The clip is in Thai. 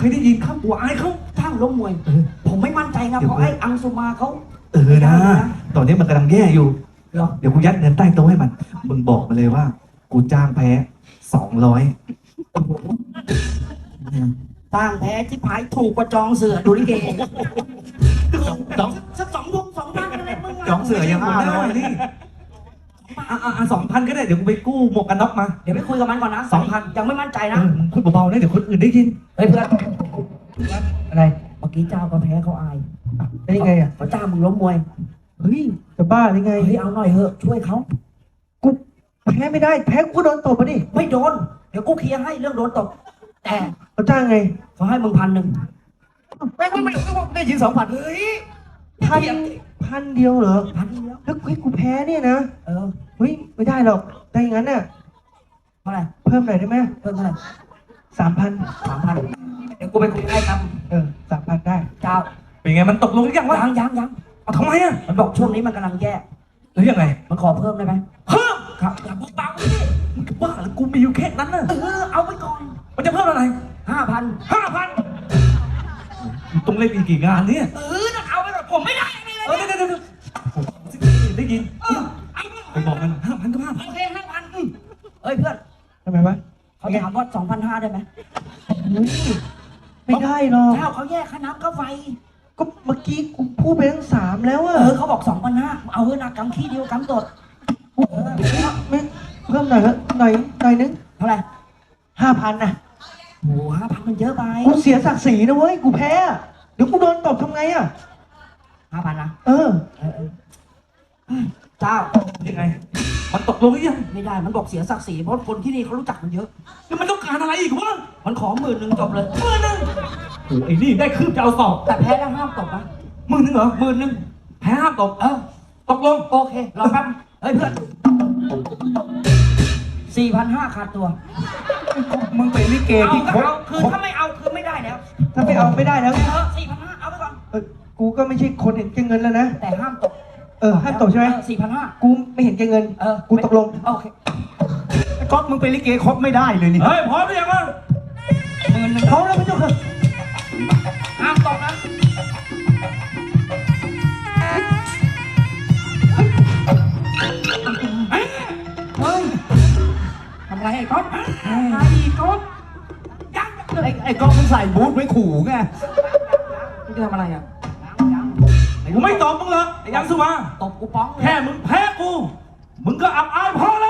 ใครได้ยินข้ามหัวอายเขาช่างล้มมวย ผมไม่มั่นใจนะเพราะไอ้อังสุมาเขาเออนะ ตอนนี้มันกำลังแย่อยู่ เหรอ เดี๋ยวกูยัดเงินใต้โต๊ะให้มัน มึงบอกมาเลยว่า กูจ้างแพ้สองร้อยสร้างแพ้ที่พายถูกกว่าจองเสือดูลิเกสองสักสองวงสองพันอะไรมึงะจองเสือยังห้าร้อยนี่ อะอะอะสองพันก็ได้เดี๋ยวกูไปกู้หมวกกันน็อกมา เดี๋ยวไปคุยกับมันก่อนนะสองพันยังไม่มั่นใจเอนะอมึงพูดเบาๆนะเดี๋ยวคนอื่นได้ยิน เฮ้ยเพื่อน อะไรเมื่อกี้เจ้าก็แพ้เขาอายได้ยังไงอะเขาจ้างมึงล้มมวย เฮ้ยจะบ้าหรือไงเฮ้ยเอาหน่อยเถอะช่วยเขา กูแพ้ไม่ได้แพ้กูก็โดนตบมาดิไม่โดน เดี๋ยวกูเคลียร์ให้เรื่องโดนตบ แต่เขาจ้างไงเขาให้มึงพันหนึ่งไม่ไม่ไม่ได้ยินสองพันเฮ้ย พัน พันเดียวเหรอพันเดียวแล้วเฮ้ยกูแพ้เนี่ยนะเออเฮ้ยไม่ได้หรอกถ้าอย่างนั้นน่ะเท่าไหร่เพิ่มหน่อยได้ไหมเพิ่มเท่าไหร่สามพันสามพันเดี๋ยวกูไปคุยให้ครับเออสามพันได้เจ้าเป็นไงมันตกลงหรือยังวะยังยังยังเอาทำไมอะมันบอกช่วงนี้มันกำลังแย่แล้วยังไงมันขอเพิ่มได้ไหมเพิ่มครับอย่าพูดเบาดิมึงจะบ้าหรือกูมีอยู่แค่นั้นน่ะเออเอาไปก่อนมันจะเพิ่มอะไรห้าพันห้าพันตรงเล่นอีกกี่งานเนี่ยเออนะเอาไปก่อนผมไม่ได้ไม่ เดี๋ยวเดี๋ยวเดี๋ยวได้ยินเออเอาไปบอกมันห้าพันก็ห้าพันโอเคห้าพันเอ้ยเพื่อนทำไมวะเขาถามว่าสองพันห้าได้ไหมไม่ได้หรอกเจ้าเขาแยกค่าน้ำค่าไฟ ก็เมื่อกี้กูพูดไปทั้งสามแล้วเออเขาบอกสองพันห้าเอาเถอะนะกำขี้เดียวกำตดเออไม่เพิ่มหน่อยเถอหน่อยหน่อยนึงเท่าไหร่ห้าพันนะโอ้ห้าพันมันเยอะไป กูเสียศักดิ์ศรีนะเว้ย กูแพ้ เดี๋ยวกูโดนตบทำไงอะ ห้าพันนะเออเออเออเจ้ายังไง มันตกลงหรือยังไม่ได้มันบอกเสียศักดิ์ศรีเพราะคนที่นี่เขารู้จักมันเยอะ แล้วมันต้องการอะไรอีกวะมันขอหมื่นหนึ่งจบเลยหมื่นหนึ่งโอ้ไอ้นี่ได้คืบจะเอาสอบแต่แพ้แล้วห้ามตบนะหมื่นหนึ่งเหรอหมื่นหนึ่งแพ้ห้ามตกเออตกลงโอเครอแป๊บเฮ้ยเพื่อนสี่พันห้าขาดตัวมึงเป็นลิเกเอาที่ก็ครบเอาคือถ้าไม่เอาคือไม่ได้แล้วถ้าไม่เอาไม่ได้แล้ว เออ กูก็ไม่ใช่คนเห็นแก่เงินแล้วนะ แต่ห้ามตกเออห้ามตกใช่ไหมสี่พันห้ากูไม่เห็นแก่เงิน เออกูตกลง โอเคก๊อฟมึงเป็นลิเกครบไม่ได้เลยนี่เฮ้ยพร้อมหรือยังวะหมื่นหนึ่งเขาแล้วพระเจ้าค่ะห้ามตกนะเฮ้ยทำไรไอ้ก๊อฟไอ้ก๊อฟยังไอ้ไอ้ก๊อฟมึงใส่บูทไว้ขู่ไงมึงจะทำอะไรอะยัง กูไม่ตอบมึงหรอกไอ้ยังสุมาตบกูป้องเลยแค่มึงแพ้กู มึงก็อับอายพอแล้ว